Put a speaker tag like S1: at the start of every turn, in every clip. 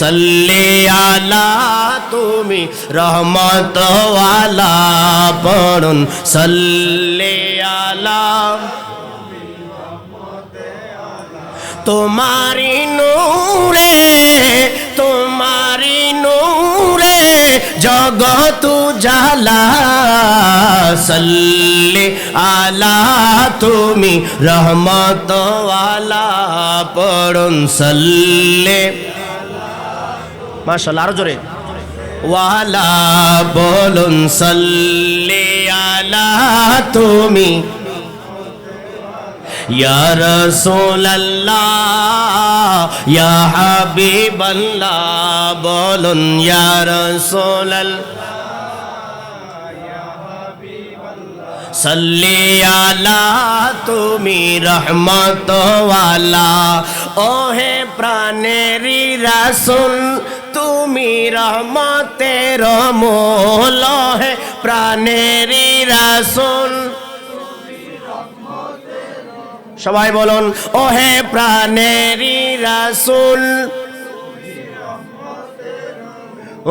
S1: সাল্লি আলা তুমি রহমতওয়ালা পড়ুন সাল্লি আলা তোমারি নূরে তোমারি নূরে জগত জালা সাল্লি আলা তুমি রহমতওয়ালা পড়ুন সাল্লি মাশাল্লাহ আরও জোরে। ওয়ালা বলুন, সাল্লি আলা তুমি। ইয়া রাসূলুল্লাহ, ইয়া হাবিবাল্লাহ, বলুন, ইয়া রাসূলুল্লাহ সাল্লি আলা তুমি, রহমতওয়ালা। ওহে প্রাণেরি রাসুল তুমি রহমতের মোল হে প্রাণেরি রাসুল। সবাই বলুন ওহে প্রাণেরি রাসুল।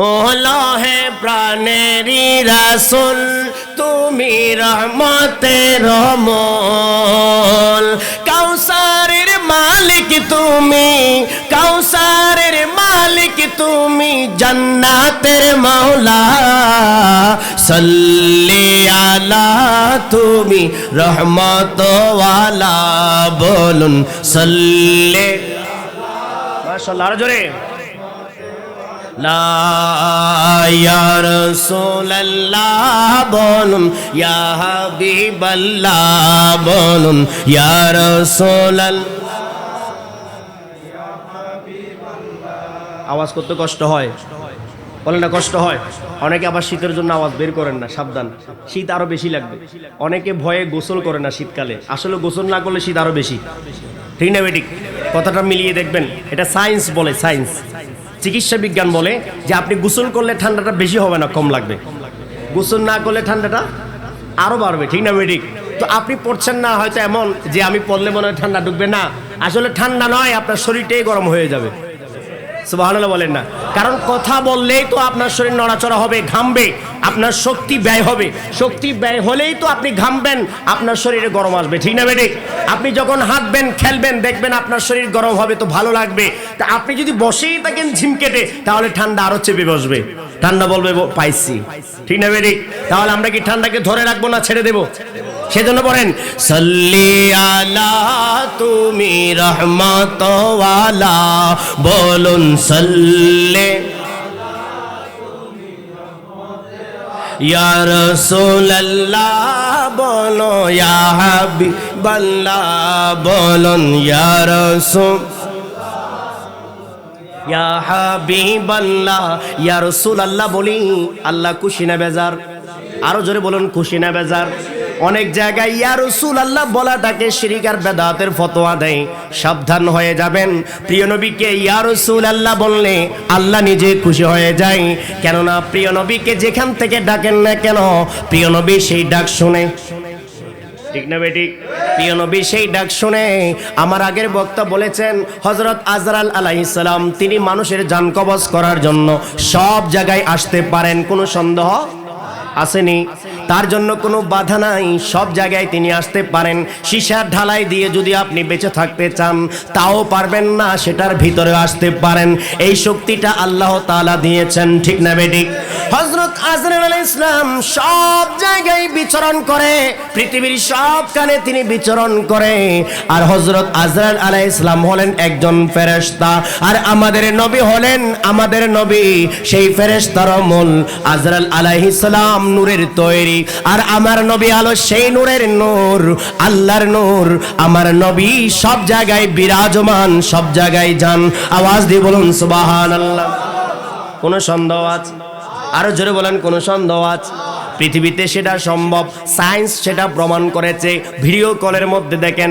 S1: ও লহে প্রাণেরি রাসুল, তুমি রহমতের মল কাউসারের মালিক তুমি, কাউসারের মালিক তুমি, জান্নাতের মাওলা। সাল্লি আলা তুমি, রহমতওয়ালা বলুন, সাল্লি মাশাআল্লাহ, আরও জোরে। লা রাসূলুল্লাহ বলুন, ইয়া হাবিবাল্লাহ বলুন, ইয়া রাসূলুল্লাহ। আওয়াজ করতে কষ্ট হয়। বলে না, কষ্ট হয়। অনেকে আবার শীতের জন্য আওয়াজ বের করেন না, সাবধান। শীত আরও বেশি লাগবে। অনেকে ভয়ে গোসল করে না শীতকালে। আসলে গোসল না করলে শীত আরও বেশি। ঠিক না কথাটা মিলিয়ে দেখবেন। এটা সায়েন্স বলে, সায়েন্স। চিকিৎসা বিজ্ঞান বলে যে আপনি গোসল করলে ঠান্ডাটা বেশি হবে না, কম লাগবে। গোসল না করলে ঠান্ডাটা আরও বাড়বে ঠিক না মেডিক তো আপনি পড়ছেন না, হয়তো এমন যে আমি পড়লে মনে হয় ঠান্ডা ঢুকবে না। আসলে ঠান্ডা নয়, আপনার শরীরটাই গরম হয়ে যাবে। বলেন না। কারণ কথা বললেই তো আপনার শরীর নড়াচড়া হবে, ঘামবে, আপনার শক্তি ব্যয় হবে। শক্তি ব্যয় হলেই তো আপনি ঘামবেন, আপনার শরীরে গরম আসবে। ঠিক না বেটে? আপনি যখন হাঁটবেন, খেলবেন, দেখবেন আপনার শরীর গরম হবে, তো ভালো লাগবে। তা আপনি যদি বসেই থাকেন ঝিম কেটে, তাহলে ঠান্ডা আরও চেপে বসবে। ঠান্ডা বলবে পাইছি। ঠিক না বেটে? তাহলে আমরা কি ঠান্ডাকে ধরে রাখব না ছেড়ে দেবো? সেজন্য বলেন, সাল্লি আলা, তুমি রহমতওয়ালা। বলুন, সাল্লে ইয়া রাসূলুল্লাহ, বলো, ইয়া হাবিবাল্লাহ, বলুন, ইয়া রাসূল ইয়া হাবিবাল্লাহ, ইয়া রাসূলুল্লাহ বলি, আল্লাহ খুশি না বেজার। আরও জোরে বলুন, খুশি না বেজার। অনেক জায়গায় ইয়া রসুল আল্লাহ বলাটাকে শিরিকার বেদাতের ফতোয়া দেয়। সাবধান হয়ে যাবেন। প্রিয় নবীকে ইয়া রসুল আল্লাহ বললে আল্লাহ নিজে খুশি হয়ে যায়। কেননা প্রিয় নবীকে যেখান থেকে ডাকেন না কেন, প্রিয় নবী সেই ডাক শুনে। ঠিক না বেটি? প্রিয় নবী সেই ডাক শুনে। আমার আগের বক্তা বলেছেন হজরত আজরাল আলাইসালাম তিনি মানুষের যান কবজ করার জন্য সব জায়গায় আসতে পারেন, কোনো সন্দেহ? আসেনি। তার জন্য কোনো বাধা নাই। সব জায়গায় তিনি আসতে পারেন। সিসার ঢালাই দিয়ে যদি আপনি বেঁচে থাকতে চান, তাও পারবেন না, সেটার ভিতরে আসতে পারেন। এই শক্তিটা আল্লাহ তালা দিয়েছেন, ঠিক না বেডিক হজরত আজরাল আলাইহিস সব জায়গায় বিচরণ করে, পৃথিবীর সব কানে তিনি বিচরণ করে। আর হজরত আজরাল আলাই ইসলাম হলেন একজন ফেরেশতা। আর আমাদের নবী হলেন, আমাদের নবী সেই ফেরেশতার মূল আজরাল আলাইহিস সালাম নূরের তৈরি। আর আমার নবী আলো সেই নূরের নূর, আল্লাহর নূর। আমার নবী সব জায়গায় বিরাজমান, সব জায়গায় যান। আওয়াজ দিয়ে বলুন, সুবহানাল্লাহ। কোনো সন্দেহ আছে? আরও জোরে বলেন, কোনো সন্দেহ আছে? পৃথিবীতে সেটা সম্ভব, সায়েন্স সেটা প্রমাণ করেছে, ভিডিও কলের মধ্যে দেখেন।